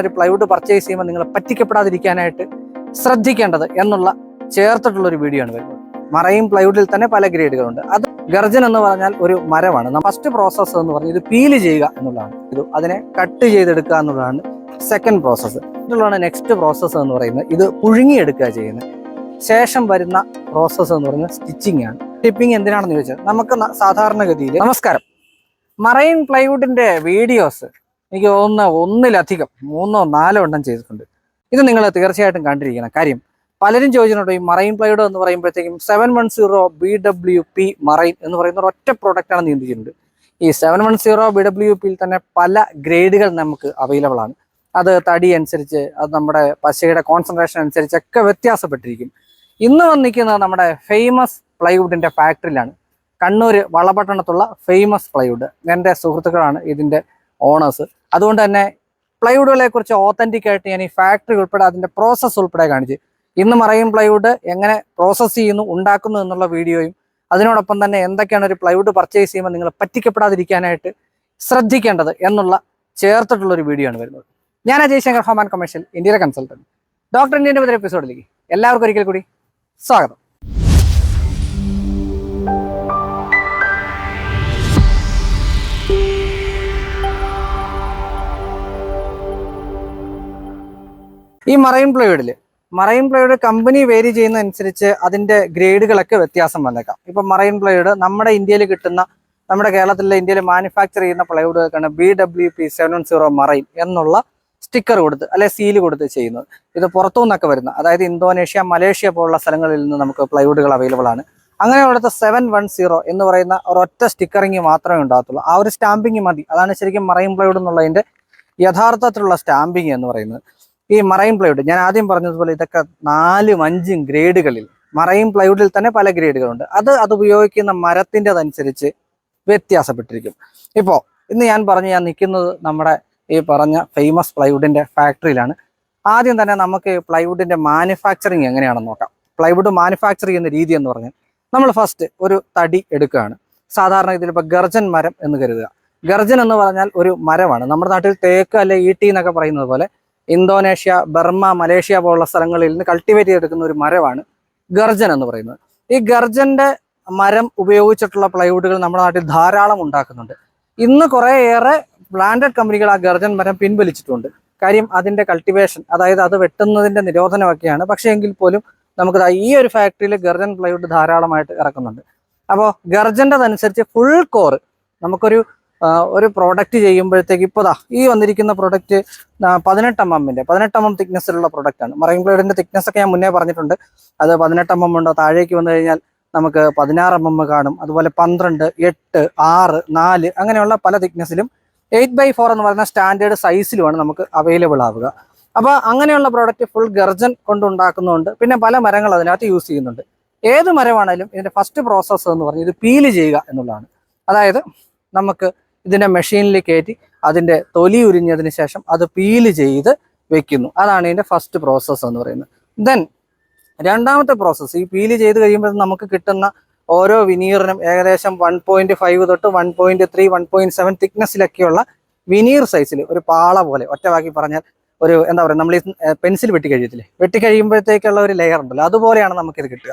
ഒരു plywood purchase ചെയ്യുമ്പോൾ നിങ്ങൾ പറ്റിക്കപ്പെടാതിരിക്കാനായിട്ട് ശ്രദ്ധിക്കേണ്ടത് എന്നുള്ള ചേർത്തിട്ടുള്ള ഒരു വീഡിയോ ആണ് വരുന്നത്. മറയും പ്ലൈവുഡിൽ തന്നെ പല ഗ്രേഡുകളുണ്ട് അത് ഗർജൻ എന്ന് പറഞ്ഞാൽ ഒരു മരമാണ്. ഫസ്റ്റ് പ്രോസസ്സ് എന്ന് പറഞ്ഞാൽ ഇത് പീൽ ചെയ്യുക എന്നുള്ളതാണ്. ഇത് അതിനെ കട്ട് ചെയ്തെടുക്കുക എന്നുള്ളതാണ് സെക്കൻഡ് പ്രോസസ്സ് ഇതിലുള്ളതാണ് നെക്സ്റ്റ് പ്രോസസ്സ് എന്ന് പറയുന്നത്. ഇത് പുഴുങ്ങിയെടുക്കുക ചെയ്യുന്നത്. ശേഷം വരുന്ന പ്രോസസ്സ് എന്ന് പറയുന്നത് സ്റ്റിച്ചിങ് ആണ്. ടിപ്പിംഗ് എന്തിനാണെന്ന് ചോദിച്ചാൽ നമുക്ക് സാധാരണഗതിയിൽ നമസ്കാരം. മറൈൻ പ്ലൈവുഡിന്റെ വീഡിയോസ് എനിക്ക് തോന്നുന്ന ഒന്നിലധികം മൂന്നോ നാലോ എണ്ണം ചെയ്തിട്ടുണ്ട്. ഇത് നിങ്ങൾ തീർച്ചയായിട്ടും കണ്ടിരിക്കണം. കാര്യം പലരും ചോദിച്ചിട്ടുണ്ട് ഈ മറൈൻ പ്ലൈഡോ എന്ന് പറയുമ്പോഴത്തേക്കും seven one zero B W P marine എന്ന് പറയുന്ന ഒരു ഒറ്റ പ്രോഡക്റ്റ് ആണ് നീന്തിച്ചിട്ടുണ്ട് ഈ seven one zero B W പിയിൽ തന്നെ പല ഗ്രേഡുകൾ നമുക്ക് അവൈലബിൾ ആണ്. അത് തടി അനുസരിച്ച് അത് നമ്മുടെ പശയുടെ കോൺസെൻട്രേഷൻ അനുസരിച്ചൊക്കെ വ്യത്യാസപ്പെട്ടിരിക്കും. ഇന്ന് വന്നിരിക്കുന്നത് നമ്മുടെ ഫേമസ് പ്ലൈവുഡിന്റെ ഫാക്ടറിയിലാണ് കണ്ണൂർ വളപട്ടണത്തുള്ള ഫേമസ് പ്ലൈവുഡ്. എന്റെ സുഹൃത്തുക്കളാണ് ഇതിന്റെ ഓണേഴ്സ് അതുകൊണ്ട് തന്നെ പ്ലൈവുഡുകളെ കുറിച്ച് ഓത്തന്റിക് ആയിട്ട് ഞാൻ ഈ ഫാക്ടറി ഉൾപ്പെടെ അതിന്റെ പ്രോസസ്സ് ഉൾപ്പെടെ കാണിച്ചു. ഇന്ന് മറയും പ്ലൈവുഡ് എങ്ങനെ പ്രോസസ്സ് ചെയ്യുന്നു ഉണ്ടാക്കുന്നു എന്നുള്ള വീഡിയോയും അതിനോടൊപ്പം തന്നെ എന്തൊക്കെയാണ് ഒരു പ്ലൈവുഡ് പർച്ചേസ് ചെയ്യുമ്പോൾ നിങ്ങൾ പറ്റിക്കപ്പെടാതിരിക്കാനായിട്ട് ശ്രദ്ധിക്കേണ്ടത് എന്നുള്ള ചേർത്തിട്ടുള്ള ഒരു വീഡിയോ ആണ് വരുന്നത്. ഞാൻ അജയ് ശങ്കർ ഹോമാൻ കമേഴ്ഷ്യൽ ഇന്ത്യയിലെ കൺസൾട്ടന്റ് ഡോക്ടർ ഇന്ത്യന്റെ എപ്പിസോഡിലേക്ക് എല്ലാവർക്കും ഒരിക്കൽ കൂടി സ്വാഗതം. ഈ മറൈൻ പ്ലൈവുഡിൽ മറൈൻ പ്ലൈവുഡ് കമ്പനി വേരി ചെയ്യുന്ന അനുസരിച്ച് അതിന്റെ ഗ്രേഡുകളൊക്കെ വ്യത്യാസം വന്നേക്കാം. ഇപ്പൊ മറൈൻ പ്ലൈവുഡ് നമ്മുടെ ഇന്ത്യയിൽ കിട്ടുന്ന നമ്മുടെ കേരളത്തിലെ ഇന്ത്യയിൽ മാനുഫാക്ചർ ചെയ്യുന്ന പ്ലൈവുഡുകൾക്കാണ് B W P seven zero marine എന്നുള്ള സ്റ്റിക്കർ കൊടുത്ത് അല്ലെ സീൽ കൊടുത്ത് ചെയ്യുന്നത്. ഇത് പുറത്തു നിന്നൊക്കെ വരുന്ന അതായത് ഇന്തോനേഷ്യ മലേഷ്യ പോലുള്ള സ്ഥലങ്ങളിൽ നിന്ന് നമുക്ക് പ്ലൈവുഡുകൾ അവൈലബിൾ ആണ്. അങ്ങനെ അവിടുത്തെ സെവൻ വൺ സീറോ എന്ന് പറയുന്ന ഒരൊറ്റ സ്റ്റിക്കറിങ് മാത്രമേ ഉണ്ടാകത്തുള്ളൂ. ആ ഒരു സ്റ്റാമ്പിങ് മതി. അതാണ് ശരിക്കും മറൈൻ പ്ലൈവുഡ് എന്നുള്ളതിന്റെ യഥാർത്ഥത്തിലുള്ള സ്റ്റാമ്പിങ് എന്ന് പറയുന്നത്. ഈ മറൈൻ പ്ലൈവുഡ് ഞാൻ ആദ്യം പറഞ്ഞതുപോലെ ഇതൊക്കെ നാലും അഞ്ചും ഗ്രേഡുകളിൽ മറൈൻ പ്ലൈവുഡിൽ തന്നെ പല ഗ്രേഡുകളുണ്ട്. അത് അത് ഉപയോഗിക്കുന്ന മരത്തിന്റെതനുസരിച്ച് വ്യത്യാസപ്പെട്ടിരിക്കും. ഇപ്പോൾ ഇന്ന് ഞാൻ പറഞ്ഞു ഞാൻ നിൽക്കുന്നത് നമ്മുടെ ഈ പറഞ്ഞ ഫേമസ് പ്ലൈവുഡിന്റെ ഫാക്ടറിയിലാണ് ആദ്യം തന്നെ നമുക്ക് പ്ലൈവുഡിന്റെ മാനുഫാക്ചറിങ് എങ്ങനെയാണെന്ന് നോക്കാം. പ്ലൈവുഡ് മാനുഫാക്ചർ ചെയ്യുന്ന രീതി എന്ന് പറഞ്ഞാൽ നമ്മൾ ഫസ്റ്റ് ഒരു തടി എടുക്കുകയാണ്. സാധാരണ ഇതിൽ ഇപ്പോൾ ഗർജൻ മരം എന്ന് കരുതുക. ഗർജൻ എന്ന് പറഞ്ഞാൽ ഒരു മരമാണ്. നമ്മുടെ നാട്ടിൽ തേക്ക് അല്ലെ ഈട്ടി എന്നൊക്കെ പറയുന്നത് പോലെ ഇന്തോനേഷ്യ ബർമ്മ മലേഷ്യ പോലുള്ള സ്ഥലങ്ങളിൽ നിന്ന് കൾട്ടിവേറ്റ് ചെയ്തെടുക്കുന്ന ഒരു മരമാണ് ഗർജൻ എന്ന് പറയുന്നത്. ഈ ഗർജന്റെ മരം ഉപയോഗിച്ചിട്ടുള്ള പ്ലൈവുഡുകൾ നമ്മുടെ നാട്ടിൽ ധാരാളം ഉണ്ടാക്കുന്നുണ്ട്. ഇന്ന് കുറേയേറെ ബ്രാൻഡഡ് കമ്പനികൾ ആ ഗർജൻ മരം പിൻവലിച്ചിട്ടുണ്ട്. കാര്യം അതിന്റെ കൾട്ടിവേഷൻ അതായത് അത് വെട്ടുന്നതിന്റെ നിരോധനമൊക്കെയാണ്. പക്ഷേ എങ്കിൽ പോലും നമുക്ക് ഈ ഒരു ഫാക്ടറിയിൽ ഗർജൻ പ്ലൈവുഡ് ധാരാളമായിട്ട് ഇറക്കുന്നുണ്ട്. അപ്പോൾ ഗർജന്റെതനുസരിച്ച് ഫുൾ കോർ നമുക്കൊരു ഒരു പ്രോഡക്റ്റ് ചെയ്യുമ്പോഴത്തേക്ക് ഇപ്പോൾ ദാ ഈ വന്നിരിക്കുന്ന പ്രോഡക്റ്റ് പതിനെട്ട് എം എമ്മിന്റെ പതിനെട്ട് എം എം തിക്നെസ്സിലുള്ള പ്രോഡക്റ്റാണ് മറൈൻ ബ്ലേഡിന്റെ തിക്നെസ് ഒക്കെ ഞാൻ മുന്നേ പറഞ്ഞിട്ടുണ്ട്. അത് പതിനെട്ട് എം എം ഉണ്ടോ താഴേക്ക് വന്നു കഴിഞ്ഞാൽ നമുക്ക് പതിനാറ് എം എം കാണും. അതുപോലെ പന്ത്രണ്ട് എട്ട് ആറ് നാല് അങ്ങനെയുള്ള പല തിക്നെസ്സിലും എയ്റ്റ് ബൈ ഫോർ എന്ന് പറയുന്ന സ്റ്റാൻഡേർഡ് സൈസിലുമാണ് നമുക്ക് അവൈലബിൾ ആവുക. അപ്പോൾ അങ്ങനെയുള്ള പ്രോഡക്റ്റ് ഫുൾ ഗർജൻ കൊണ്ടുണ്ടാക്കുന്നുണ്ട് പിന്നെ പല മരങ്ങൾ അതിനകത്ത് യൂസ് ചെയ്യുന്നുണ്ട്. ഏത് മരമാണേലും ഇതിന്റെ ഫസ്റ്റ് പ്രോസസ്സ് എന്ന് പറഞ്ഞാൽ ഇത് പീൽ ചെയ്യുക എന്നുള്ളതാണ്. അതായത് നമുക്ക് ഇതിന്റെ മെഷീനിൽ കയറ്റി അതിന്റെ തൊലി ഉരിഞ്ഞതിന് ശേഷം അത് പീൽ ചെയ്ത് വെക്കുന്നു. അതാണ് ഇതിന്റെ ഫസ്റ്റ് പ്രോസസ്സ് എന്ന് പറയുന്നത്. ദെൻ രണ്ടാമത്തെ പ്രോസസ്സ് ഈ പീൽ ചെയ്ത് കഴിയുമ്പോൾ നമുക്ക് കിട്ടുന്ന ഓരോ വിനീറിനും ഏകദേശം വൺ പോയിന്റ് ഫൈവ് തൊട്ട് one point three one point seven തിക്നെസ്സിലൊക്കെയുള്ള veneer സൈസിൽ ഒരു പാള പോലെ ഒറ്റവാക്കി പറഞ്ഞാൽ ഒരു എന്താ പറയുക നമ്മൾ ഈ പെൻസിൽ വെട്ടി കഴിയത്തില്ലേ? വെട്ടി കഴിയുമ്പോഴത്തേക്കുള്ള ഒരു ലെയർ ഉണ്ടല്ലോ അതുപോലെയാണ് നമുക്കിത് കിട്ടുക.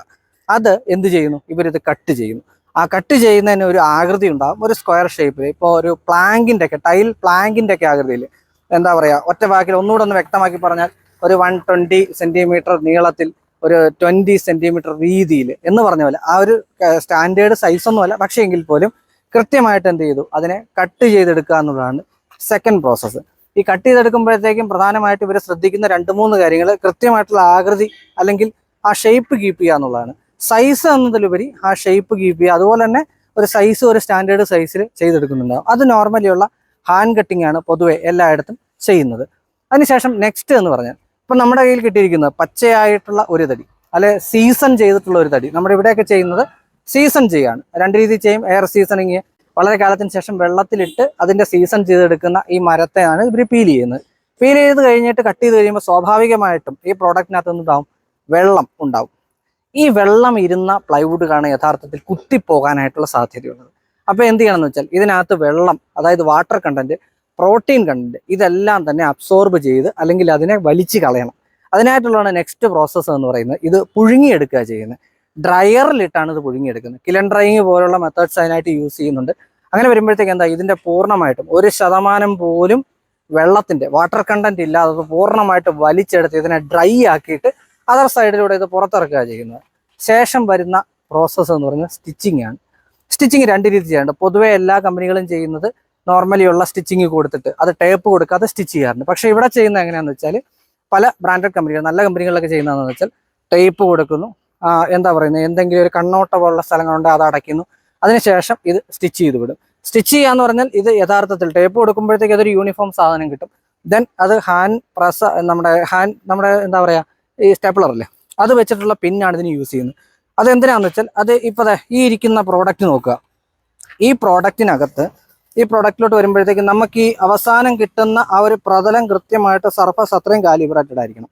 അത് എന്ത് ചെയ്യുന്നു? ഇവരിത് കട്ട് ചെയ്യുന്നു. ആ കട്ട് ചെയ്യുന്നതിന് ഒരു ആകൃതി ഉണ്ടാകും ഒരു സ്ക്വയർ ഷേപ്പിൽ ഇപ്പോൾ ഒരു പ്ലാങ്കിന്റെ ഒക്കെ ടൈൽ പ്ലാങ്കിന്റെ ഒക്കെ ആകൃതിയിൽ എന്താ പറയുക ഒറ്റ വാക്കിൽ ഒന്നുകൂടെ ഒന്ന് വ്യക്തമാക്കി പറഞ്ഞാൽ ഒരു വൺ ട്വന്റി സെന്റിമീറ്റർ നീളത്തിൽ ഒരു ട്വന്റി സെന്റിമീറ്റർ വീതിയിൽ എന്ന് പറഞ്ഞ പോലെ ആ ഒരു സ്റ്റാൻഡേർഡ് സൈസ് ഒന്നുമല്ല പക്ഷേ എങ്കിൽ പോലും കൃത്യമായിട്ട് എന്ത് ചെയ്തു? അതിനെ കട്ട് ചെയ്തെടുക്കുക എന്നുള്ളതാണ് സെക്കൻഡ് പ്രോസസ്സ് ഈ കട്ട് ചെയ്തെടുക്കുമ്പോഴത്തേക്കും പ്രധാനമായിട്ട് ഇവർ ശ്രദ്ധിക്കുന്ന രണ്ട് മൂന്ന് കാര്യങ്ങൾ കൃത്യമായിട്ടുള്ള ആകൃതി അല്ലെങ്കിൽ ആ ഷേപ്പ് കീപ്പ് ചെയ്യുക എന്നുള്ളതാണ്. സൈസ് എന്നതിലുപരി ആ ഷേപ്പ് കീപ്പ് ചെയ്യുക. അതുപോലെ തന്നെ ഒരു സൈസ് ഒരു സ്റ്റാൻഡേർഡ് സൈസിൽ ചെയ്തെടുക്കുന്നുണ്ടാവും. അത് നോർമലി ഉള്ള ഹാൻഡ് കട്ടിംഗ് ആണ് പൊതുവെ എല്ലായിടത്തും ചെയ്യുന്നത്. അതിനുശേഷം നെക്സ്റ്റ് എന്ന് പറഞ്ഞാൽ ഇപ്പം നമ്മുടെ കയ്യിൽ കിട്ടിയിരിക്കുന്നത് പച്ചയായിട്ടുള്ള ഒരു തടി അല്ലെ സീസൺ ചെയ്തിട്ടുള്ള ഒരു തടി നമ്മുടെ ഇവിടെയൊക്കെ ചെയ്യുന്നത് സീസൺ ചെയ്യാണ്. രണ്ട് രീതി ചെയ്യും. എയർ സീസണിങ് വളരെ കാലത്തിന് ശേഷം വെള്ളത്തിലിട്ട് അതിന്റെ സീസൺ ചെയ്തെടുക്കുന്ന ഈ മരത്തെയാണ് ഇവർ പീൽ ചെയ്യുന്നത്. പീൽ ചെയ്ത് കഴിഞ്ഞിട്ട് കട്ട് ചെയ്ത് കഴിയുമ്പോൾ സ്വാഭാവികമായിട്ടും ഈ പ്രോഡക്റ്റിനകത്ത് നിന്നുണ്ടാവും വെള്ളം ഉണ്ടാവും. ഈ വെള്ളം ഇരുന്ന പ്ലൈവുഡാണ് യഥാർത്ഥത്തിൽ കുത്തിപ്പോകാനായിട്ടുള്ള സാധ്യതയുള്ളത്. അപ്പോൾ എന്ത് ചെയ്യണമെന്ന് വെച്ചാൽ ഇതിനകത്ത് വെള്ളം അതായത് വാട്ടർ കണ്ടന്റ് പ്രോട്ടീൻ കണ്ടന്റ് ഇതെല്ലാം തന്നെ അബ്സോർബ് ചെയ്ത് അല്ലെങ്കിൽ അതിനെ വലിച്ചു കളയണം. അതിനായിട്ടുള്ളതാണ് നെക്സ്റ്റ് പ്രോസസ്സ് എന്ന് പറയുന്നത്. ഇത് പുഴുങ്ങിയെടുക്കുക ചെയ്യുന്നത്. ഡ്രയറിലിട്ടാണ് ഇത് പുഴുങ്ങിയെടുക്കുന്നത്. കിലൻ ഡ്രൈയിങ് പോലുള്ള മെത്തേഡ്സ് അതിനായിട്ട് യൂസ് ചെയ്യുന്നുണ്ട്. അങ്ങനെ വരുമ്പോഴത്തേക്ക് എന്താ ഇതിന്റെ പൂർണമായിട്ടും ഒരു ശതമാനം പോലും വെള്ളത്തിന്റെ വാട്ടർ കണ്ടന്റ് ഇല്ലാതെ പൂർണമായിട്ട് വലിച്ചെടുത്ത് ഇതിനെ ഡ്രൈ ആക്കിയിട്ട് അതർ സൈഡിലൂടെ ഇത് പുറത്തിറക്കുക ചെയ്യുന്നത്. ശേഷം വരുന്ന പ്രോസസ്സ് എന്ന് പറഞ്ഞാൽ സ്റ്റിച്ചിങ് ആണ്. സ്റ്റിച്ചിങ് രണ്ട് രീതി ചെയ്യാറുണ്ട് പൊതുവെ എല്ലാ കമ്പനികളും ചെയ്യുന്നത് നോർമലി ഉള്ള സ്റ്റിച്ചിങ് കൊടുത്തിട്ട് അത് ടേപ്പ് കൊടുക്കാതെ സ്റ്റിച്ച് ചെയ്യാറുണ്ട്. പക്ഷെ ഇവിടെ ചെയ്യുന്ന എങ്ങനെയാണെന്ന് വെച്ചാൽ പല ബ്രാൻഡഡ് കമ്പനികൾ നല്ല കമ്പനികളിലൊക്കെ ചെയ്യുന്നതെന്ന് വെച്ചാൽ ടേപ്പ് കൊടുക്കുന്നു. എന്താ പറയുന്നത്? എന്തെങ്കിലും ഒരു കണ്ണോട്ട പോലുള്ള സ്ഥലങ്ങളുണ്ട് അത് അടയ്ക്കുന്നു. അതിനുശേഷം ഇത് സ്റ്റിച്ച് ചെയ്ത് വിടും. സ്റ്റിച്ച് ചെയ്യാന്ന് പറഞ്ഞാൽ ഇത് യഥാർത്ഥത്തിൽ ടേപ്പ് കൊടുക്കുമ്പോഴത്തേക്ക് അതൊരു യൂണിഫോം സാധനം കിട്ടും. ദെൻ അത് ഹാൻഡ് പ്രസ് നമ്മുടെ ഹാൻഡ് നമ്മുടെ എന്താ പറയുക ഈ സ്റ്റെപ്ലർ അല്ലേ? അത് വെച്ചിട്ടുള്ള പിന്നാണ് ഇതിന് യൂസ് ചെയ്യുന്നത്. അത് എന്തിനാന്ന് വെച്ചാൽ അത് ഇപ്പോൾ ഈ ഇരിക്കുന്ന പ്രോഡക്റ്റ് നോക്കുക. ഈ പ്രോഡക്റ്റിനകത്ത് ഈ പ്രോഡക്റ്റിലോട്ട് വരുമ്പോഴത്തേക്ക് നമുക്ക് ഈ അവസാനം കിട്ടുന്ന ആ ഒരു പ്രതലം കൃത്യമായിട്ട് സർഫസ് അത്രയും കാലിബ്രേറ്റഡ് ആയിരിക്കണം.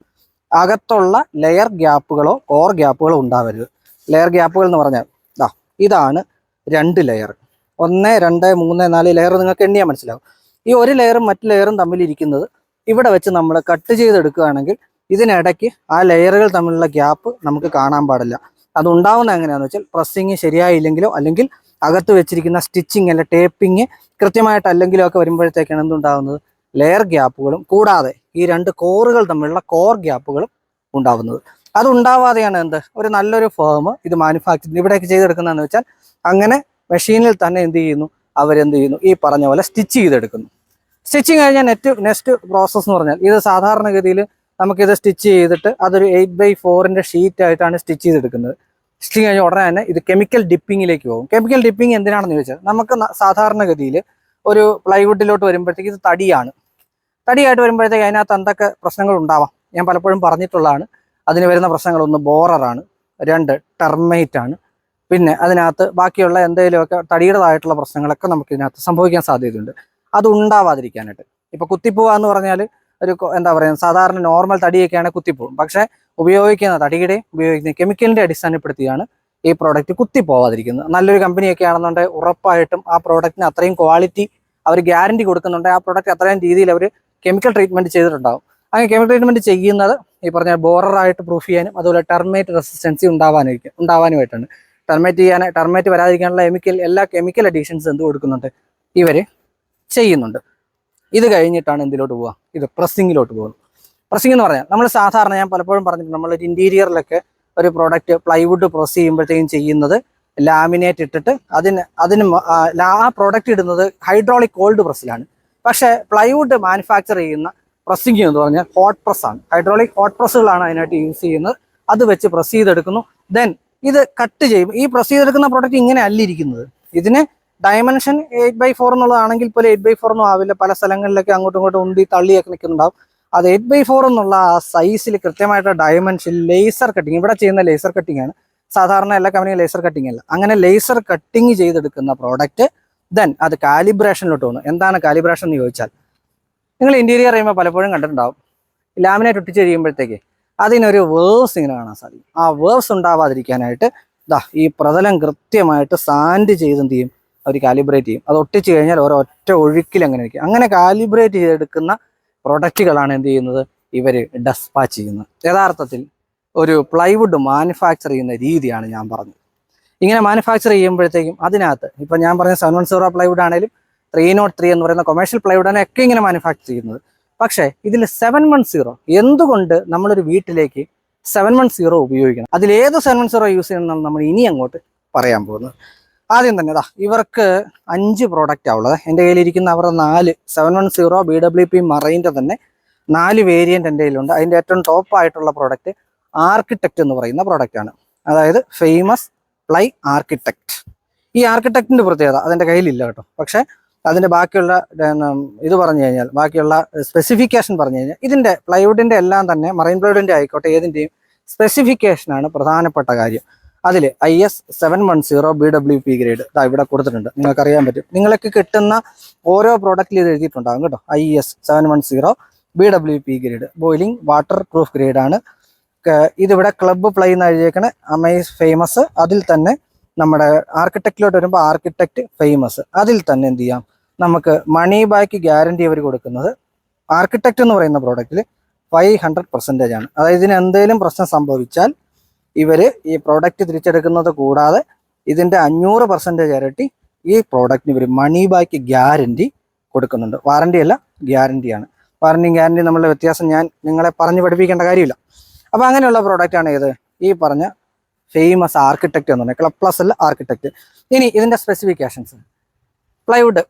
അകത്തുള്ള ലെയർ ഗ്യാപ്പുകളോ കോർ ഗ്യാപ്പുകളോ ഉണ്ടാവരുത്. ലെയർ ഗ്യാപ്പുകൾ എന്ന് പറഞ്ഞാൽ ദാ ഇതാണ് രണ്ട് ലെയർ ഒന്ന് രണ്ട് മൂന്ന് നാല് ലെയർ നിങ്ങൾക്ക് എണ്ണിയാൽ മനസ്സിലാവും. ഈ ഒരു ലെയറും മറ്റു ലെയറും തമ്മിലിരിക്കുന്നത് ഇവിടെ വെച്ച് നമ്മൾ കട്ട് ചെയ്തെടുക്കുകയാണെങ്കിൽ ഇതിനിടയ്ക്ക് ആ ലെയറുകൾ തമ്മിലുള്ള ഗ്യാപ്പ് നമുക്ക് കാണാൻ പാടില്ല. അതുണ്ടാവുന്ന എങ്ങനെയാണെന്ന് വെച്ചാൽ പ്രസ്സിങ് ശരിയായില്ലെങ്കിലോ അല്ലെങ്കിൽ അകത്ത് വെച്ചിരിക്കുന്ന സ്റ്റിച്ചിങ് അല്ലെ ടേപ്പിങ് കൃത്യമായിട്ട് അല്ലെങ്കിലോ ഒക്കെ വരുമ്പോഴത്തേക്കാണ് എന്തുണ്ടാവുന്നത്? ലെയർ ഗ്യാപ്പുകളും കൂടാതെ ഈ രണ്ട് കോറുകൾ തമ്മിലുള്ള കോർ ഗ്യാപ്പുകളും ഉണ്ടാവുന്നത്. അതുണ്ടാവാതെയാണ് എന്ത്? ഒരു നല്ലൊരു ഫേം ഇത് മാനുഫാക്ചറിങ് ഇവിടേക്ക് ചെയ്തെടുക്കുന്നതെന്ന് വെച്ചാൽ അങ്ങനെ മെഷീനിൽ തന്നെ എന്ത് ചെയ്യുന്നു? അവരെന്ത് ചെയ്യുന്നു? ഈ പറഞ്ഞ പോലെ സ്റ്റിച്ച് ചെയ്തെടുക്കുന്നു. സ്റ്റിച്ചിങ് കഴിഞ്ഞാൽ നെറ്റ് നെക്സ്റ്റ് പ്രോസസ്സ് എന്ന് പറഞ്ഞാൽ ഇത് സാധാരണഗതിയിൽ നമുക്കിത് സ്റ്റിച്ച് ചെയ്തിട്ട് അതൊരു എയ്റ്റ് ബൈ ഫോറിന്റെ ഷീറ്റ് ആയിട്ടാണ് സ്റ്റിച്ച് ചെയ്തെടുക്കുന്നത്. സ്റ്റിച്ചിങ് കഴിഞ്ഞ ഉടനെ തന്നെ ഇത് കെമിക്കൽ ഡിപ്പിങ്ങിലേക്ക് പോകും. കെമിക്കൽ ഡിപ്പിംഗ് എന്തിനാണെന്ന് ചോദിച്ചാൽ നമുക്ക് സാധാരണ സാധാരണഗതിയിൽ ഒരു പ്ലൈവുഡിലോട്ട് വരുമ്പോഴത്തേക്ക് ഇത് തടിയാണ്. തടിയായിട്ട് വരുമ്പോഴത്തേക്ക് അതിനകത്ത് എന്തൊക്കെ പ്രശ്നങ്ങൾ ഉണ്ടാവാം? ഞാൻ പലപ്പോഴും പറഞ്ഞിട്ടുള്ളതാണ്. അതിന് വരുന്ന പ്രശ്നങ്ങൾ ഒന്ന് ബോററാണ് രണ്ട് ടെർമൈറ്റ് ആണ് പിന്നെ അതിനകത്ത് ബാക്കിയുള്ള എന്തെങ്കിലുമൊക്കെ തടിയുടേതായിട്ടുള്ള പ്രശ്നങ്ങളൊക്കെ നമുക്ക് ഇതിനകത്ത് സംഭവിക്കാൻ സാധ്യതയുണ്ട്. അത് ഉണ്ടാവാതിരിക്കാനായിട്ട്. ഇപ്പൊ കുത്തിപ്പോവുക എന്ന് പറഞ്ഞാൽ ഒരു എന്താ പറയുക സാധാരണ നോർമൽ തടിയൊക്കെയാണ് കുത്തിപ്പോവും. പക്ഷെ ഉപയോഗിക്കുന്ന തടിയുടെയും ഉപയോഗിക്കുന്ന കെമിക്കലിന്റെ അടിസ്ഥാനപ്പെടുത്തിയാണ് ഈ പ്രോഡക്റ്റ് കുത്തിപ്പോവാതിരിക്കുന്നത്. നല്ലൊരു കമ്പനിയൊക്കെ ആണെന്നുണ്ടെങ്കിൽ ഉറപ്പായിട്ടും ആ പ്രോഡക്റ്റിന് അത്രയും ക്വാളിറ്റി അവർ ഗ്യാരണ്ടി കൊടുക്കുന്നുണ്ട് ആ പ്രോഡക്റ്റ് അത്രയും രീതിയിൽ അവർ കെമിക്കൽ ട്രീറ്റ്മെന്റ് ചെയ്തിട്ടുണ്ടാവും. അങ്ങനെ കെമിക്കൽ ട്രീറ്റ്മെന്റ് ചെയ്യുന്നത് ഈ പറഞ്ഞ ബോററായിട്ട് പ്രൂഫ് ചെയ്യാനും അതുപോലെ ടെർമേറ്റ് റെസിസ്റ്റൻസി ഉണ്ടാവാനായിരിക്കും ഉണ്ടാവാനുമായിട്ടാണ്. ടെർമേറ്റ് ചെയ്യാൻ ടെർമേറ്റ് വരാതിരിക്കാനുള്ള കെമിക്കൽ എല്ലാ കെമിക്കൽ അഡീഷൻസ് എന്ത് കൊടുക്കുന്നുണ്ട്? ഇവർ ചെയ്യുന്നുണ്ട്. ഇത് കഴിഞ്ഞിട്ടാണ് എന്തിലോട്ട് പോവുക? ഇത് പ്രസ്സിങ്ങിലോട്ട് പോകുന്നത്. പ്രസ്സിംഗ് എന്ന് പറഞ്ഞാൽ നമ്മൾ സാധാരണ ഞാൻ പലപ്പോഴും പറഞ്ഞിട്ടുണ്ട് നമ്മൾ ഒരു ഇന്റീരിയറിലൊക്കെ ഒരു പ്രോഡക്റ്റ് പ്ലൈവുഡ് പ്രസ് ചെയ്യുമ്പോഴത്തേക്കും ചെയ്യുന്നത് ലാമിനേറ്റ് ഇട്ടിട്ട് അതിന് അതിന് ആ പ്രോഡക്റ്റ് ഇടുന്നത് ഹൈഡ്രോളിക് കോൾഡ് പ്രസ്സിലാണ് പക്ഷേ പ്ലൈവുഡ് മാനുഫാക്ചർ ചെയ്യുന്ന പ്രസ്സിംഗ് എന്ന് പറഞ്ഞാൽ ഹോട്ട് പ്രസ്സാണ് ഹൈഡ്രോളിക് ഹോട്ട് പ്രസ്സുകളാണ് അതിനായിട്ട് യൂസ് ചെയ്യുന്നത്. അത് വെച്ച് പ്രസ് ചെയ്തെടുക്കുന്നു. ദെൻ ഇത് കട്ട് ചെയ്യും. ഈ പ്രസ് ചെയ്തെടുക്കുന്ന പ്രോഡക്റ്റ് ഇങ്ങനെ അല്ലിരിക്കുന്നത് ഇതിന് ഡയമെൻഷൻ എയ്റ്റ് ബൈ ഫോർ എന്നുള്ളതാണെങ്കിൽ പോലും എയ്റ്റ് ബൈ ഫോർ ഒന്നും ആവില്ല. പല സ്ഥലങ്ങളിലൊക്കെ അങ്ങോട്ടും ഇങ്ങോട്ടും ഉണ്ടി തള്ളിയൊക്കെ നിൽക്കുന്നുണ്ടാവും. അത് എയ്റ്റ് ബൈ ഫോർ എന്നുള്ള ആ സൈസിൽ കൃത്യമായിട്ട് ഡയമെൻഷൻ ലേസർ കട്ടിങ് ഇവിടെ ചെയ്യുന്ന ലേസർ കട്ടിങ് ആണ്. സാധാരണ എല്ലാ കമ്പനിയും ലേസർ കട്ടിങ് അല്ല. അങ്ങനെ ലേസർ കട്ടിങ് ചെയ്തെടുക്കുന്ന പ്രോഡക്റ്റ് ദെൻ അത് കാലിബ്രേഷനിലോട്ട് പോകുന്നു. എന്താണ് കാലിബ്രേഷൻ എന്ന് ചോദിച്ചാൽ നിങ്ങൾ ഇന്റീരിയർ ചെയ്യുമ്പോൾ പലപ്പോഴും കണ്ടിട്ടുണ്ടാവും. ലാമിനേറ്റ് ഒട്ടിച്ച് കഴിയുമ്പോഴത്തേക്ക് അതിനൊരു വേവ്സ് ഇങ്ങനെ കാണാൻ സാധിക്കും. ആ വേവ്സ് ഉണ്ടാവാതിരിക്കാനായിട്ട് ദാ ഈ പ്രതലം കൃത്യമായിട്ട് സാൻഡ് ചെയ്ത് എന്ത് ചെയ്യും? അവർ കാലിബ്രേറ്റ് ചെയ്യും. അത് ഒട്ടിച്ച് കഴിഞ്ഞാൽ ഓരോ ഒറ്റ ഒഴുക്കിൽ അങ്ങനെ ഇരിക്കും. അങ്ങനെ കാലിബ്രേറ്റ് ചെയ്തെടുക്കുന്ന പ്രൊഡക്റ്റുകളാണ് എന്ത് ചെയ്യുന്നത്? ഇവർ ഡെസ്പാച്ച് ചെയ്യുന്നത്. യഥാർത്ഥത്തിൽ ഒരു പ്ലൈവുഡ് മാനുഫാക്ചർ ചെയ്യുന്ന രീതിയാണ് ഞാൻ പറഞ്ഞത്. ഇങ്ങനെ മാനുഫാക്ചർ ചെയ്യുമ്പോഴത്തേക്കും അതിനകത്ത് ഇപ്പം ഞാൻ പറഞ്ഞ സെവൻ വൺ സീറോ പ്ലൈവുഡ് ആണെങ്കിലും ത്രീ നോട്ട് ത്രീ എന്ന് പറയുന്ന കൊമേഴ്ഷ്യൽ പ്ലൈവുഡ് ആണ് ഒക്കെ ഇങ്ങനെ മാനുഫാക്ചർ ചെയ്യുന്നത്. പക്ഷേ ഇതിൽ സെവൻ വൺ സീറോ എന്തുകൊണ്ട് നമ്മളൊരു വീട്ടിലേക്ക് സെവൻ വൺ സീറോ ഉപയോഗിക്കണം? അതിലേത് സെവൻ വൺ സീറോ യൂസ് ചെയ്യണം നമ്മൾ ഇനി അങ്ങോട്ട് പറയാൻ പോകുന്നത്. ആദ്യം തന്നെ അതാ ഇവർക്ക് അഞ്ച് പ്രോഡക്റ്റ് ഉള്ളത്. എന്റെ കയ്യിലിരിക്കുന്ന അവരുടെ നാല് seven one zero B W P മറൈന്റെ തന്നെ നാല് വേരിയന്റ് എന്റെ കയ്യിലുണ്ട്. അതിന്റെ ഏറ്റവും ടോപ്പ് ആയിട്ടുള്ള പ്രോഡക്റ്റ് ആർക്കിടെക്റ്റ് എന്ന് പറയുന്ന പ്രോഡക്റ്റ് ആണ്. അതായത് ഫേമസ് പ്ലൈ ആർക്കിടെക്റ്റ് ഈ ആർക്കിടെക്റ്റിന്റെ പ്രത്യേകത അതിന്റെ കയ്യിലില്ല കേട്ടോ. പക്ഷേ അതിന്റെ ബാക്കിയുള്ള ഇത് പറഞ്ഞു കഴിഞ്ഞാൽ ബാക്കിയുള്ള സ്പെസിഫിക്കേഷൻ പറഞ്ഞു കഴിഞ്ഞാൽ ഇതിന്റെ പ്ലൈവുഡിന്റെ എല്ലാം തന്നെ മറൈൻ പ്ലൈവുഡിന്റെ ആയിക്കോട്ടെ ഏതിന്റെയും സ്പെസിഫിക്കേഷനാണ് പ്രധാനപ്പെട്ട കാര്യം. അതിൽ I S seven one zero B W P grade ഇതാ ഇവിടെ കൊടുത്തിട്ടുണ്ട്. നിങ്ങൾക്ക് അറിയാൻ പറ്റും. നിങ്ങൾക്ക് കിട്ടുന്ന ഓരോ പ്രോഡക്റ്റിൽ ഇത് എഴുതിയിട്ടുണ്ടാകും കേട്ടോ. I S seven one zero B W P grade boiling water proof grade ആണ്. ക- ഇതിവിടെ ക്ലബ്ബ് പ്ലൈ എന്ന് എഴുതിയേക്കണ. അമേസ് ഫേമസ് അതിൽ തന്നെ നമ്മുടെ ആർക്കിടെക്റ്റിലോട്ട് വരുമ്പോൾ ആർക്കിടെക്റ്റ് ഫേമസ് അതിൽ തന്നെ എന്ത് ചെയ്യാം? നമുക്ക് മണി ബാക്ക് ഗ്യാരണ്ടി അവർ കൊടുക്കുന്നത്. ആർക്കിടെക്റ്റ് എന്ന് പറയുന്ന പ്രോഡക്റ്റിൽ ഫൈവ് ഹൺഡ്രഡ് പെർസെന്റേജ് ആണ്. അതായത് ഇതിന് എന്തെങ്കിലും പ്രശ്നം സംഭവിച്ചാൽ ഇവർ ഈ പ്രോഡക്റ്റ് തിരിച്ചെടുക്കുന്നത് കൂടാതെ ഇതിന്റെ അഞ്ഞൂറ് പെർസെന്റേജ് ഇരട്ടി ഈ പ്രോഡക്റ്റിന് ഇവർ മണി ബാക്ക് ഗ്യാരണ്ടി കൊടുക്കുന്നുണ്ട്. വാറണ്ടി അല്ല ഗ്യാരണ്ടിയാണ് വാറണ്ടി ഗ്യാരണ്ടി നമ്മളുടെ വ്യത്യാസം ഞാൻ നിങ്ങളെ പറഞ്ഞു പഠിപ്പിക്കേണ്ട കാര്യമില്ല. അപ്പോൾ അങ്ങനെയുള്ള പ്രോഡക്റ്റാണ് ഏത് ഈ പറഞ്ഞ ഫേമസ് ആർക്കിടെക്റ്റ് എന്ന് പറഞ്ഞാൽ ക്ലബ് പ്ലസ് അല്ല ആർക്കിടെക്റ്റ് ഇനി ഇതിന്റെ specifications plywood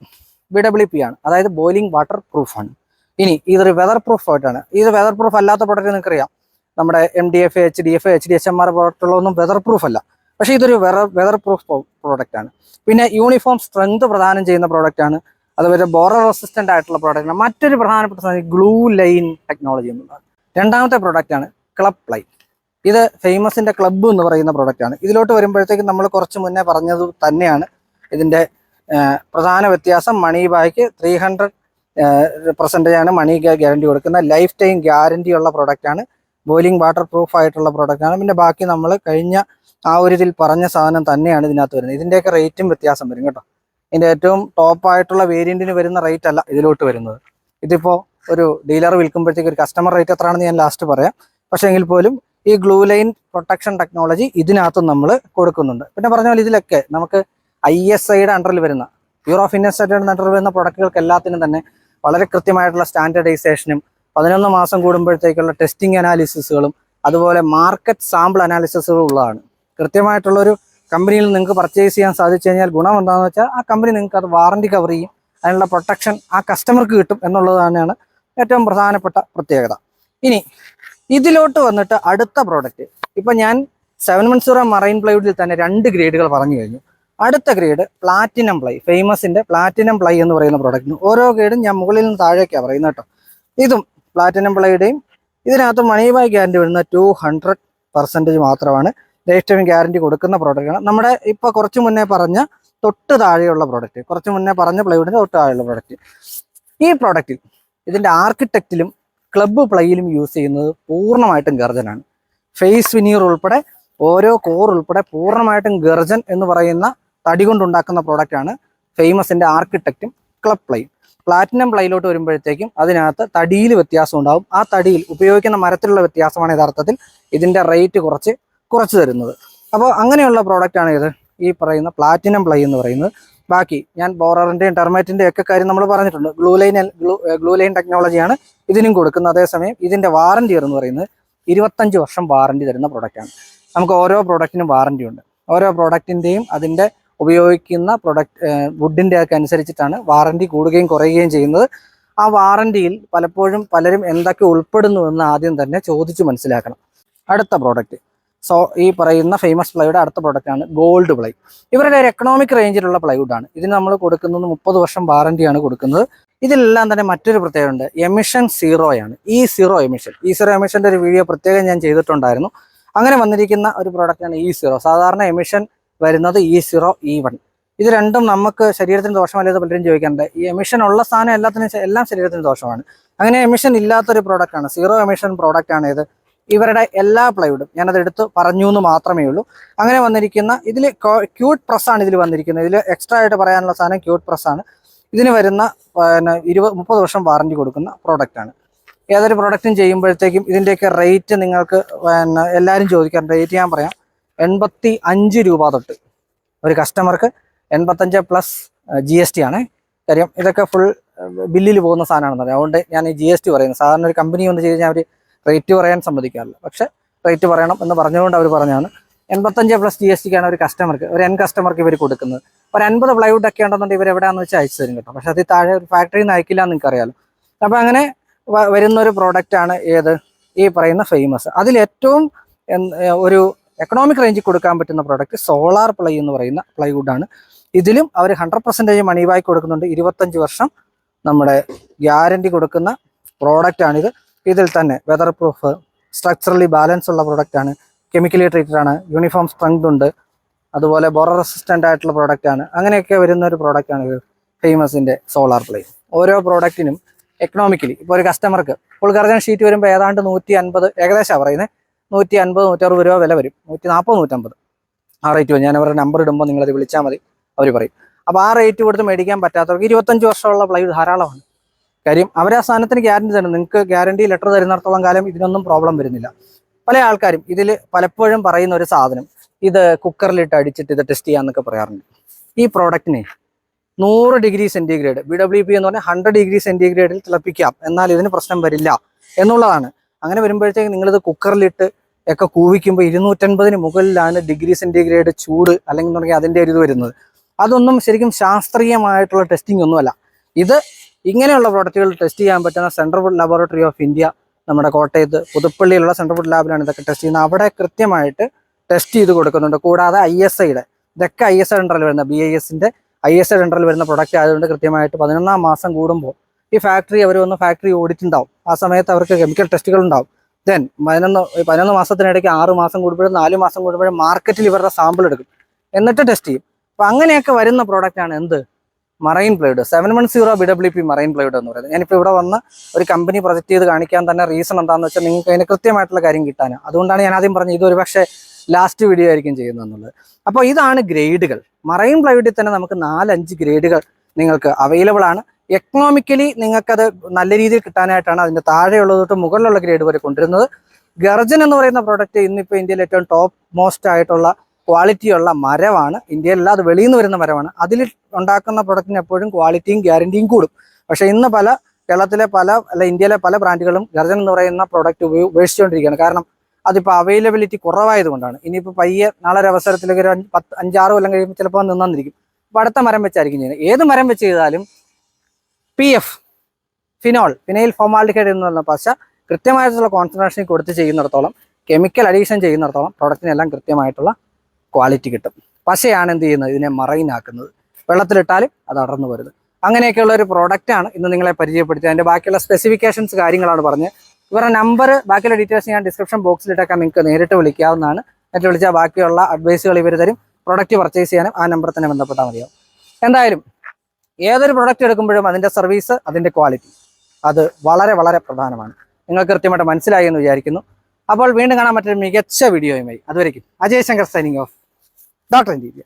B W P ആണ്. അതായത് ബോയിലിംഗ് വാട്ടർ പ്രൂഫാണ് ഇനി ഇതൊരു വെതർ പ്രൂഫ് ആയിട്ടാണ്. ഇത് വെതർ പ്രൂഫ് അല്ലാത്ത പ്രോഡക്റ്റ് നിങ്ങൾക്കറിയാം നമ്മുടെ M D F H D F H D H M R പ്രോഡക്റ്റുകളൊന്നും weather proof അല്ല. പക്ഷേ ഇതൊരു വെറ വെതർ പ്രൂഫ് പ്രോഡക്റ്റ് ആണ്. പിന്നെ യൂണിഫോം സ്ട്രെങ്ത് പ്രദാനം ചെയ്യുന്ന പ്രോഡക്റ്റ് ആണ്. അതുപോലെ ബോറർ റെസിസ്റ്റന്റ് ആയിട്ടുള്ള പ്രോഡക്റ്റ് ആണ്. മറ്റൊരു പ്രധാനപ്പെട്ട സാധനം ഗ്ലൂ ലൈൻ ടെക്നോളജി എന്നുള്ളതാണ് രണ്ടാമത്തെ പ്രോഡക്റ്റ് ആണ് ക്ലബ് പ്ലൈ ഇത് ഫേമസിന്റെ ക്ലബ്ബ് എന്ന് പറയുന്ന പ്രോഡക്റ്റ് ആണ്. ഇതിലോട്ട് വരുമ്പോഴത്തേക്കും നമ്മൾ കുറച്ച് മുന്നേ പറഞ്ഞത് തന്നെയാണ്. ഇതിന്റെ പ്രധാന വ്യത്യാസം money back three hundred percentage ആണ് മണി ഗ്യാരണ്ടി കൊടുക്കുന്ന ലൈഫ് ടൈം ഗ്യാരണ്ടി ഉള്ള പ്രോഡക്റ്റാണ് ബോയിലിംഗ് വാട്ടർ പ്രൂഫ് ആയിട്ടുള്ള ആണ്. പിന്നെ ബാക്കി നമ്മൾ കഴിഞ്ഞ ആ ഒരു ഇതിൽ പറഞ്ഞ സാധനം തന്നെയാണ് ഇതിനകത്ത് വരുന്നത്. ഇതിന്റെയൊക്കെ റേറ്റും വ്യത്യാസം വരും കേട്ടോ. ഇതിന്റെ ഏറ്റവും ടോപ്പ് ആയിട്ടുള്ള വേരിയന്റിന് വരുന്ന റേറ്റ് അല്ല ഇതിലോട്ട് വരുന്നത്. ഇതിപ്പോൾ ഒരു ഡീലർ വിൽക്കുമ്പോഴത്തേക്ക് ഒരു കസ്റ്റമർ റേറ്റ് എത്രയാണെന്ന് ഞാൻ ലാസ്റ്റ് പറയാം. പക്ഷേ എങ്കിൽ പോലും ഈ ഗ്ലൂ ലൈൻ പ്രൊട്ടക്ഷൻ ടെക്നോളജി ഇതിനകത്തും നമ്മൾ കൊടുക്കുന്നുണ്ട്. പിന്നെ പറഞ്ഞ പോലെ ഇതിലൊക്കെ നമുക്ക് ഐ എസ് ഐയുടെ അണ്ടറിൽ വരുന്ന ബ്യൂറോ ഓഫ് സ്റ്റാൻഡേർഡ് അണ്ടറിൽ വരുന്ന പ്രൊഡക്റ്റുകൾക്ക് എല്ലാത്തിനും തന്നെ വളരെ കൃത്യമായിട്ടുള്ള സ്റ്റാൻഡർഡൈസേഷനും പതിനൊന്ന് മാസം കൂടുമ്പോഴത്തേക്കുള്ള ടെസ്റ്റിംഗ് അനാലിസിസുകളും അതുപോലെ മാർക്കറ്റ് സാമ്പിൾ അനാലിസിസുകളും ഉള്ളതാണ്. കൃത്യമായിട്ടുള്ളൊരു കമ്പനിയിൽ നിങ്ങൾക്ക് പർച്ചേസ് ചെയ്യാൻ സാധിച്ചു കഴിഞ്ഞാൽ ഗുണം എന്താണെന്ന് വെച്ചാൽ ആ കമ്പനി നിങ്ങൾക്ക് അത് വാറണ്ടി കവർ ചെയ്യും. അതിനുള്ള പ്രൊട്ടക്ഷൻ ആ കസ്റ്റമർക്ക് കിട്ടും എന്നുള്ളത് തന്നെയാണ് ഏറ്റവും പ്രധാനപ്പെട്ട പ്രത്യേകത. ഇനി ഇതിലോട്ട് വന്നിട്ട് അടുത്ത പ്രോഡക്റ്റ് ഇപ്പം ഞാൻ സെവൻ വൺ സീറോ മറൈൻ പ്ലൈവുഡിൽ തന്നെ രണ്ട് ഗ്രേഡുകൾ പറഞ്ഞു കഴിഞ്ഞു. അടുത്ത ഗ്രേഡ് പ്ലാറ്റിനം പ്ലൈ ഫേമസിന്റെ പ്ലാറ്റിനം പ്ലൈ എന്ന് പറയുന്ന പ്രോഡക്റ്റിന് ഓരോ ഗ്രേഡും ഞാൻ മുകളിൽ നിന്ന് താഴേക്കാണ് പറയുന്നത് കേട്ടോ. ഇതും പ്ലാറ്റിനം പ്ലൈയുടെയും ഇതിനകത്ത് മണി ഗ്യാരണ്ടി വരുന്ന ടു ഹൺഡ്രഡ് പെർസെന്റേജ് മാത്രമാണ്. ലൈഫ് ടൈം ഗ്യാരണ്ടി കൊടുക്കുന്ന പ്രോഡക്റ്റാണ് നമ്മുടെ ഇപ്പോൾ കുറച്ച് മുന്നേ പറഞ്ഞ തൊട്ട് താഴെയുള്ള പ്രോഡക്റ്റ് കുറച്ച് മുന്നേ പറഞ്ഞ പ്ലൈവുഡിന്റെ തൊട്ട് താഴെയുള്ള പ്രോഡക്റ്റ് ഈ പ്രോഡക്റ്റിൽ ഇതിന്റെ ആർക്കിടെക്റ്റിലും ക്ലബ്ബ് പ്ലൈയിലും യൂസ് ചെയ്യുന്നത് പൂർണമായിട്ടും ഗർജനാണ്. ഫേസ് വിനീർ ഉൾപ്പെടെ ഓരോ കോർ ഉൾപ്പെടെ പൂർണമായിട്ടും ഗർജൻ എന്ന് പറയുന്ന തടി കൊണ്ടുണ്ടാക്കുന്ന പ്രോഡക്റ്റാണ് ഫേമസിന്റെ ആർക്കിടെക്റ്റും ക്ലബ് പ്ലൈയും പ്ലാറ്റിനം പ്ലൈയിലോട്ട് വരുമ്പോഴത്തേക്കും അതിനകത്ത് തടിയിൽ വ്യത്യാസം ഉണ്ടാവും. ആ തടിയിൽ ഉപയോഗിക്കുന്ന മരത്തിലുള്ള വ്യത്യാസമാണ് യഥാർത്ഥത്തിൽ ഇതിന്റെ റേറ്റ് കുറച്ച് കുറച്ച് തരുന്നത്. അപ്പോൾ അങ്ങനെയുള്ള പ്രോഡക്റ്റാണ് ഇത്. ഈ പറയുന്ന പ്ലാറ്റിനം പ്ലൈ എന്ന് പറയുന്നത്. ബാക്കി ഞാൻ ബോററിന്റെയും ടെർമേറ്റിന്റെയും ഒക്കെ കാര്യം നമ്മൾ പറഞ്ഞിട്ടുണ്ട്. ഗ്ലൂ ലൈൻ ഗ്ലൂ ഗ്ലൂ ടെക്നോളജിയാണ് ഇതിനും കൊടുക്കുന്നത്. അതേസമയം ഇതിന്റെ വാറന്റി എന്ന് പറയുന്നത് ഇരുപത്തഞ്ച് വർഷം വാറന്റി തരുന്ന പ്രൊഡക്റ്റാണ് നമുക്ക് ഓരോ പ്രോഡക്റ്റിനും വാറന്റി ഉണ്ട്. ഓരോ പ്രോഡക്റ്റിന്റെയും അതിന്റെ ഉപയോഗിക്കുന്ന പ്രൊഡക്റ്റ് വുഡിന്റെ ഒക്കെ അനുസരിച്ചിട്ടാണ് വാറന്റി കൂടുകയും കുറയുകയും ചെയ്യുന്നത്. ആ വാറന്റിയിൽ പലപ്പോഴും പലരും എന്തൊക്കെ ഉൾപ്പെടുന്നു എന്ന് ആദ്യം തന്നെ ചോദിച്ചു മനസ്സിലാക്കണം. അടുത്ത പ്രോഡക്റ്റ് സോ ഈ പറയുന്ന ഫേമസ് പ്ലൈയുടെ അടുത്ത പ്രോഡക്റ്റാണ് ഗോൾഡ് പ്ലൈ ഇവരുടെ ഒരു എക്കണോമിക് റേഞ്ചിലുള്ള പ്ലൈവുഡാണ് ഇതിന് നമ്മൾ കൊടുക്കുന്നത് മുപ്പത് വർഷം വാറന്റിയാണ് കൊടുക്കുന്നത്. ഇതിലെല്ലാം തന്നെ മറ്റൊരു പ്രത്യേകത ഉണ്ട്. എമിഷൻ സീറോയാണ് ഈ സീറോ എമിഷൻ ഈ സീറോ എമിഷന്റെ ഒരു വീഡിയോ പ്രത്യേകം ഞാൻ ചെയ്തിട്ടുണ്ടായിരുന്നു. അങ്ങനെ വന്നിരിക്കുന്ന ഒരു പ്രോഡക്റ്റാണ് ഈ സീറോ സാധാരണ എമിഷൻ വരുന്നത് ഇ സീറോ ഇ വൺ ഇത് രണ്ടും നമുക്ക് ശരീരത്തിന് ദോഷമല്ലാതെ പലരും ചോദിക്കാറുണ്ട്. ഈ എമിഷൻ ഉള്ള സാധനം എല്ലാത്തിനും എല്ലാം ശരീരത്തിന് ദോഷമാണ്. അങ്ങനെ എമിഷൻ ഇല്ലാത്തൊരു പ്രോഡക്റ്റാണ് സീറോ എമിഷൻ പ്രോഡക്റ്റ് ആണ് ഇത്. ഇവരുടെ എല്ലാ പ്ലൈവുഡും ഞാനത് എടുത്ത് പറഞ്ഞു എന്ന് മാത്രമേ ഉള്ളൂ. അങ്ങനെ വന്നിരിക്കുന്ന ഇതിൽ ക്യൂട്ട് പ്രസ്സാണ് ഇതിൽ വന്നിരിക്കുന്നത്. ഇതിൽ എക്സ്ട്രാ ആയിട്ട് പറയാനുള്ള സാധനം ക്യൂട്ട് പ്രസ്സാണ് ഇതിന് വരുന്ന പിന്നെ ഇരുപത് മുപ്പത് വർഷം വാറണ്ടി കൊടുക്കുന്ന പ്രോഡക്റ്റാണ് ഏതൊരു പ്രോഡക്റ്റും ചെയ്യുമ്പോഴത്തേക്കും ഇതിന്റെയൊക്കെ റേറ്റ് നിങ്ങൾക്ക് എല്ലാവരും ചോദിക്കാൻ റേറ്റ് ഞാൻ പറയാം. എൺപത്തി അഞ്ച് രൂപ തൊട്ട് ഒരു കസ്റ്റമർക്ക് എൺപത്തഞ്ച് പ്ലസ് ജി എസ് ടി ആണ്. കാര്യം ഇതൊക്കെ ഫുൾ ബില്ലിൽ പോകുന്ന സാധനമാണെന്ന് പറയാം. അതുകൊണ്ട് ഞാൻ ഈ ജി എസ് ടി പറയുന്നത് സാധാരണ ഒരു കമ്പനി വന്ന് ചെയ്ത് കഴിഞ്ഞാൽ അവർ റേറ്റ് പറയാൻ സമ്മതിക്കാറില്ല. പക്ഷെ റേറ്റ് പറയണം എന്ന് പറഞ്ഞുകൊണ്ട് അവർ പറഞ്ഞാണ് എൺപത്തഞ്ച് പ്ലസ് ജി എസ് ടിക്കാണ് ഒരു കസ്റ്റമർക്ക് ഒരു എൻ കസ്റ്റമർക്ക് ഇവർ കൊടുക്കുന്നത്. ഒരു അൻപത് പ്ലൈവുഡ് ഒക്കെ ഉണ്ടെന്നുണ്ടെങ്കിൽ ഇവർ എവിടെയാണെന്ന് വെച്ചാൽ അയച്ചു തരും കേട്ടോ. പക്ഷെ അതിൽ താഴെ ഒരു ഫാക്ടറിയിൽ നിന്ന് അയക്കില്ല എന്ന് നിങ്ങൾക്കറിയാലോ. അപ്പോൾ അങ്ങനെ വരുന്ന ഒരു പ്രോഡക്റ്റ് ആണ് ഏത്? ഈ പറയുന്ന ഫേമസ് അതിലേറ്റവും ഒരു എക്കണോമിക് റേഞ്ചിൽ കൊടുക്കാൻ പറ്റുന്ന പ്രോഡക്റ്റ് സോളാർ പ്ലൈ എന്ന് പറയുന്ന പ്ലൈവുഡ് ആണ്. ഇതിലും അവർ ഹൺഡ്രഡ് പെർസെന്റേജ് മണി ബാക്ക് കൊടുക്കുന്നുണ്ട്. ഇരുപത്തഞ്ച് വർഷം നമ്മുടെ ഗ്യാരണ്ടി കൊടുക്കുന്ന പ്രോഡക്റ്റ് ആണിത്. ഇതിൽ തന്നെ വെതർ പ്രൂഫ് സ്ട്രക്ചറലി ബാലൻസ് ഉള്ള പ്രോഡക്റ്റ് ആണ്. കെമിക്കലി ട്രീറ്റഡ് ആണ്. യൂണിഫോം സ്ട്രെങ്ത് ഉണ്ട്. അതുപോലെ ബൊറ റെസിസ്റ്റന്റ് ആയിട്ടുള്ള പ്രോഡക്റ്റ് ആണ്. അങ്ങനെയൊക്കെ വരുന്ന ഒരു പ്രോഡക്റ്റ് ആണ് ഇത്. ഫേമസിന്റെ സോളാർ പ്ലൈ ഓരോ പ്രോഡക്റ്റിനും എക്കണോമിക്കലി ഇപ്പോൾ ഒരു കസ്റ്റമർക്ക് ഫുൾ കർജൻ ഷീറ്റ് വരുമ്പോൾ ഏതാണ്ട് നൂറ്റി അൻപത് ഏകദേശമാണ് പറയുന്നത് നൂറ്റി അൻപത് നൂറ്ററുപത് രൂപ വില വരും. നൂറ്റി നാൽപ്പത് നൂറ്റമ്പത് ആ റേറ്റ് വരും. ഞാൻ അവരുടെ നമ്പർ ഇടുമ്പോൾ നിങ്ങളത് വിളിച്ചാൽ മതി. അവർ പറയും. അപ്പോൾ ആ റേറ്റ് കൊടുത്ത് മേടിക്കാൻ പറ്റാത്തവർക്ക് ഇരുപത്തഞ്ച് വർഷമുള്ള പ്ലൈവുഡ് ധാരാളമാണ്. കാര്യം അവർ ആ സാധനത്തിന് ഗ്യാരണ്ടി തരും നിങ്ങൾക്ക് ഗ്യാരണ്ടി ലെറ്റർ തരുന്നിടത്തോളം കാലം ഇതിനൊന്നും പ്രോബ്ലം വരുന്നില്ല. പല ആൾക്കാരും ഇതിൽ പലപ്പോഴും പറയുന്ന ഒരു സാധനം. ഇത് കുക്കറിലിട്ട് അടിച്ചിട്ട് ഇത് ടെസ്റ്റ് ചെയ്യാന്നൊക്കെ പറയാറുണ്ട്. ഈ പ്രോഡക്റ്റിനെ നൂറ് degree centigrade B W P എന്ന് പറഞ്ഞാൽ ഹൺഡ്രഡ് ഡിഗ്രി സെന്റിഗ്രേഡിൽ തിളപ്പിക്കാം. എന്നാൽ ഇതിന് പ്രശ്നം വരില്ല എന്നുള്ളതാണ്. അങ്ങനെ വരുമ്പോഴത്തേക്ക് നിങ്ങളിത് കുക്കറിലിട്ട് ഒക്കെ കൂവിക്കുമ്പോൾ ഇരുന്നൂറ്റൻപതിന് മുകളിലാണ് ഡിഗ്രി സെന്റിഗ്രേഡ് ചൂട് അല്ലെങ്കിൽ തുടങ്ങി അതിന്റെ ഒരു ഇത് വരുന്നത്. അതൊന്നും ശരിക്കും ശാസ്ത്രീയമായിട്ടുള്ള ടെസ്റ്റിംഗ് ഒന്നുമല്ല. ഇത് ഇങ്ങനെയുള്ള പ്രോഡക്റ്റുകൾ ടെസ്റ്റ് ചെയ്യാൻ പറ്റുന്ന central food laboratory of India നമ്മുടെ കോട്ടയത്ത് പുതുപ്പള്ളിയിലുള്ള സെൻട്രൽ ഫുഡ് ലാബിലാണ് ഇതൊക്കെ ടെസ്റ്റ് ചെയ്യുന്നത്. അവിടെ കൃത്യമായിട്ട് ടെസ്റ്റ് ചെയ്ത് കൊടുക്കുന്നുണ്ട്. കൂടാതെ ഐ എസ് ഐയുടെ ഇതൊക്കെ ഐ എസ് ഐ അണ്ടറിൽ വരുന്ന ബി ഐ എസിന്റെ ഐ എസ് ഐ അണ്ടറിൽ വരുന്ന പ്രൊഡക്റ്റ് ആയതുകൊണ്ട് കൃത്യമായിട്ട് പതിനൊന്നാം മാസം കൂടുമ്പോൾ ഈ ഫാക്ടറി അവർ വന്ന് ഫാക്ടറി ഓഡിറ്റ് ഉണ്ടാവും. ആ സമയത്ത് അവർക്ക് കെമിക്കൽ ടെസ്റ്റുകൾ ഉണ്ടാവും. ദെൻ പതിനൊന്ന് പതിനൊന്ന് മാസത്തിനിടയ്ക്ക് ആറ് മാസം കൂടുമ്പോഴും നാല് മാസം കൂടുമ്പോഴും മാർക്കറ്റിൽ ഇവരുടെ സാമ്പിൾ എടുക്കും. എന്നിട്ട് ടെസ്റ്റ് ചെയ്യും. അപ്പൊ അങ്ങനെയൊക്കെ വരുന്ന പ്രോഡക്റ്റ് ആണ് എന്ത്? Marine plywood seven one zero B W P marine plywood എന്ന് പറയുന്നത്. ഞാനിപ്പോൾ ഇവിടെ വന്ന് ഒരു കമ്പനി പ്രൊജക്ട് ചെയ്ത് കാണിക്കാൻ തന്നെ റീസൺ എന്താണെന്ന് വെച്ചാൽ നിങ്ങൾക്ക് അതിന് കൃത്യമായിട്ടുള്ള കാര്യം കിട്ടാൻ അതുകൊണ്ടാണ് ഞാൻ ആദ്യം പറഞ്ഞത് ഇതൊരു പക്ഷേ ലാസ്റ്റ് വീഡിയോ ആയിരിക്കും ചെയ്യുന്നത് എന്നുള്ളത്. അപ്പോൾ ഇതാണ് ഗ്രേഡുകൾ മറൈൻ പ്ലൈഡിൽ തന്നെ നമുക്ക് നാലഞ്ച് ഗ്രേഡുകൾ നിങ്ങൾക്ക് അവൈലബിൾ ആണ്. എക്കണോമിക്കലി നിങ്ങൾക്കത് നല്ല രീതിയിൽ കിട്ടാനായിട്ടാണ് അതിന്റെ താഴെയുള്ളത് തൊട്ട് മുകളിലുള്ള ഗ്രേഡ് വരെ കൊണ്ടുവരുന്നത്. ഗർജൻ എന്ന് പറയുന്ന പ്രോഡക്റ്റ് ഇന്നിപ്പോൾ ഇന്ത്യയിൽ ഏറ്റവും ടോപ്പ് മോസ്റ്റ് ആയിട്ടുള്ള ക്വാളിറ്റിയുള്ള മരമാണ്. ഇന്ത്യയിലല്ല അത് വെളിയിൽ നിന്ന് വരുന്ന മരമാണ്. അതിൽ ഉണ്ടാക്കുന്ന പ്രൊഡക്റ്റിന് എപ്പോഴും ക്വാളിറ്റിയും ഗ്യാരണ്ടിയും കൂടും. പക്ഷേ ഇന്ന് പല കേരളത്തിലെ പല അല്ല ഇന്ത്യയിലെ പല ബ്രാൻഡുകളും ഗർജൻ എന്ന് പറയുന്ന പ്രോഡക്റ്റ് ഉപയോഗിച്ചുകൊണ്ടിരിക്കുകയാണ് കാരണം അതിപ്പോൾ അവൈലബിലിറ്റി കുറവായതുകൊണ്ടാണ് ഇനിയിപ്പോൾ പയ്യെ നാളെ ഒരു അവസരത്തിലേക്ക് ഒരു പത്ത് അഞ്ചാറ് കൊല്ലം കഴിയുമ്പോൾ ചിലപ്പോൾ നിന്നിരിക്കും അപ്പോൾ അടുത്ത മരം വെച്ചായിരിക്കും ചെയ്യുന്നത്. ഏത് മരം വെച്ച് ചെയ്താലും P F phenol phenyl formaldehyde എന്ന് പറഞ്ഞ പശ കൃത്യമായിട്ടുള്ള കോൺസെൻട്രേഷൻ കൊടുത്ത് ചെയ്യുന്നിടത്തോളം കെമിക്കൽ അഡീഷൻ ചെയ്യുന്നിടത്തോളം പ്രൊഡക്റ്റിനെല്ലാം കൃത്യമായിട്ടുള്ള ക്വാളിറ്റി കിട്ടും. പശയാണ് എന്ത് ചെയ്യുന്നത്? ഇതിനെ മറൈൻ ആക്കുന്നത്. വെള്ളത്തിലിട്ടാലും അത് അടർന്നു വരുന്നത് അങ്ങനെയൊക്കെയുള്ള ഒരു പ്രോഡക്റ്റാണ് ഇന്ന് നിങ്ങളെ പരിചയപ്പെടുത്തി അതിന്റെ ബാക്കിയുള്ള സ്പെസിഫിക്കേഷൻസ് കാര്യങ്ങളാണ് പറഞ്ഞ് ഇവരുടെ നമ്പർ ബാക്കിയുള്ള ഡീറ്റെയിൽസ് ഞാൻ ഡിസ്ക്രിപ്ഷൻ ബോക്സിൽ ഇട്ടേക്കാം നിങ്ങൾക്ക് നേരിട്ട് വിളിക്കാവുന്നതാണ്. നേരിട്ട് വിളിച്ചാൽ ബാക്കിയുള്ള അഡ്വൈസുകൾ ഇവർ തരും. പ്രൊഡക്റ്റ് പർച്ചേസ് ചെയ്യാനും ആ നമ്പർ തന്നെ ബന്ധപ്പെട്ടാൽ മതിയാവും. എന്തായാലും ഏതൊരു പ്രൊഡക്റ്റ് എടുക്കുമ്പോഴും അതിന്റെ സർവീസ് അതിന്റെ ക്വാളിറ്റി അത് വളരെ വളരെ പ്രധാനമാണ്. നിങ്ങൾ കൃത്യമായിട്ട് മനസ്സിലായി എന്ന് വിചാരിക്കുന്നു. അപ്പോൾ വീണ്ടും കാണാൻ മറ്റൊരു മികച്ച വീഡിയോയുമായി അതുവരെയ്ക്കും Ajay Shankar signing off doctor India